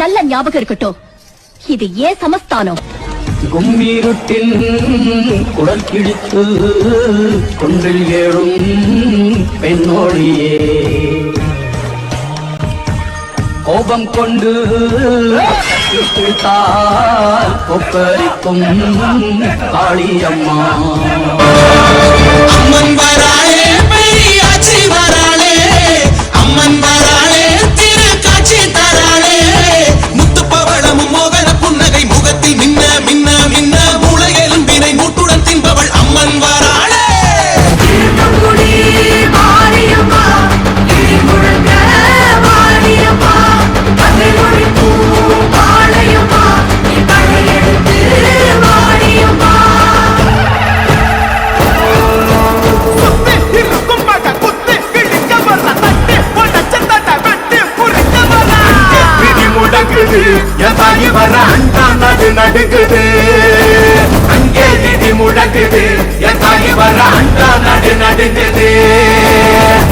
நல்ல ஞாபகம் இருக்கட்டும். இது ஏன் சமஸ்தானம்? கும்மீருட்டில் குடல் கிழித்து கொன்றில் ஏழும் பெண்ணோடியே. கோபம் கொண்டு கொப்பரிக்கும் காளியம்மா. அம்மன் வராளே இடி என் தாய் வர அண்டா நடு நடுங்குது.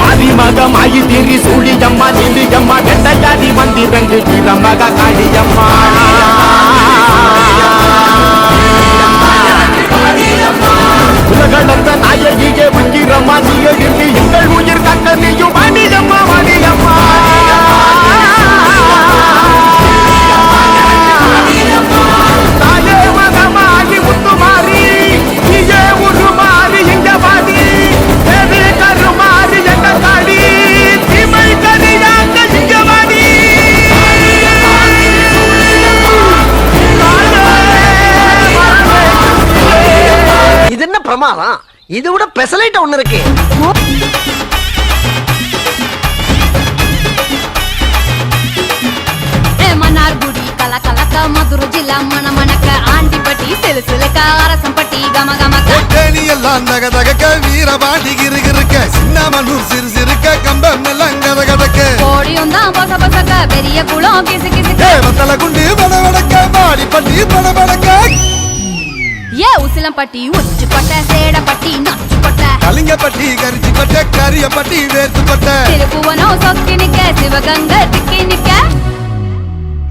மதிமகமாயி திரி சூழியம்மா நிலியம்மா வெண்டையாடி வந்திரங்கு கிளம்பக காளியம்மா. பிரமாதம். இது விட பெசலைட் ஒண்ணு இருக்கு. மன்னார்குடி கல கலக்க மதுரை ஜில்லா மண மணக்க ஆண்டிப்பட்டி சிலு சிலுக்க அரசம்பட்டி கம கமக்க. தேனி எல்லாம் தக தகக்க வீரபாண்டி கிருகிருக்க சின்னமனூர் சிறு சிறுக்க கம்பம் எல்லாம் கத கதக்க. கோடியும் தான் பொச பொசக்க பெரிய குளம் கிசு கிசுக்க. வத்தல குண்டு பட வடக்க பாடி பட்டி பட ஏ உசிலம்பட்டி உச்சு கொட்ட சேடப்பட்டி நச்சு கொட்ட கலிங்கப்பட்டி கரிச்சி பட்ட கரியப்பட்டி வேர்த்து பட்ட திருப்புவனம் சொக்கி நிக்க சிவகங்க திக்கி நிக்க.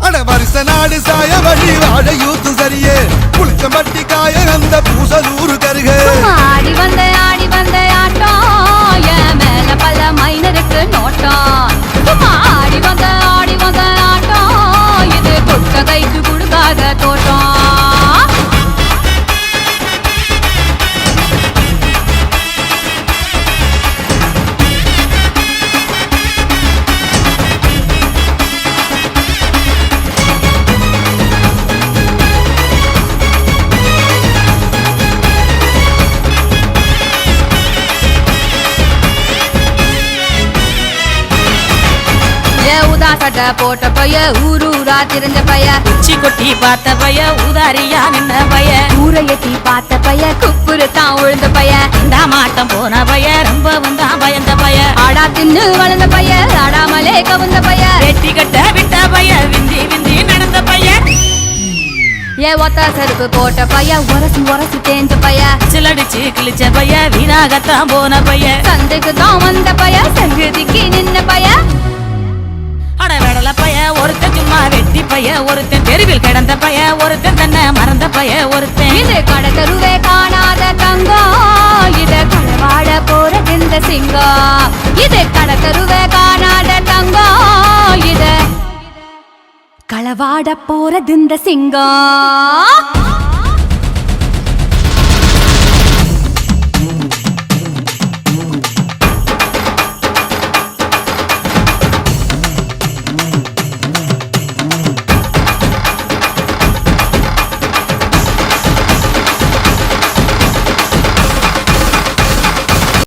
அட வருஷ நாடு சாய வழி வாழ யூத்து சரியே. புளிச்சம்பட்டி காய அந்த பூசலூரு கருக. உதா சட்டை போட்ட பைய ஊரூரா திரிஞ்ச பைய. உச்சி கொட்டி பார்த்த பய உதாரியா நின்ன பய. ஊரை எட்டி பார்த்த பைய குப்புரு தான் உழுந்த பைய. இந்த மாட்டம் போன பய ரொம்பவும் தான் பயந்த பய. ஆடா தின்னு வளர்ந்த பைய ஆடாமலே கவுந்த பைய. வெட்டி கட்ட விட்ட பய விந்தி விந்தி நடந்த பய. ஏ ஒத்த செருப்பு போட்ட பைய உரசி உரசி தேஞ்ச பைய. சிலடிச்சு கிழிச்ச பய வீணாகத்தான் போன பய. சந்தைக்கு தான் வந்த பைய சங்கதிக்கு நின்ன பைய. சும்மா பைய ஒருத்தன் தெருவில் கிடந்த பய ஒருத்தன் தன்னை மறந்த பைய ஒருத்தன். இது கடத்தருவே காணாத தங்கம் இது களவாட போற இந்த சிங்கம் இது கடத்தருவே காணாத தங்கம் இது களவாட போறது இந்த சிங்கம்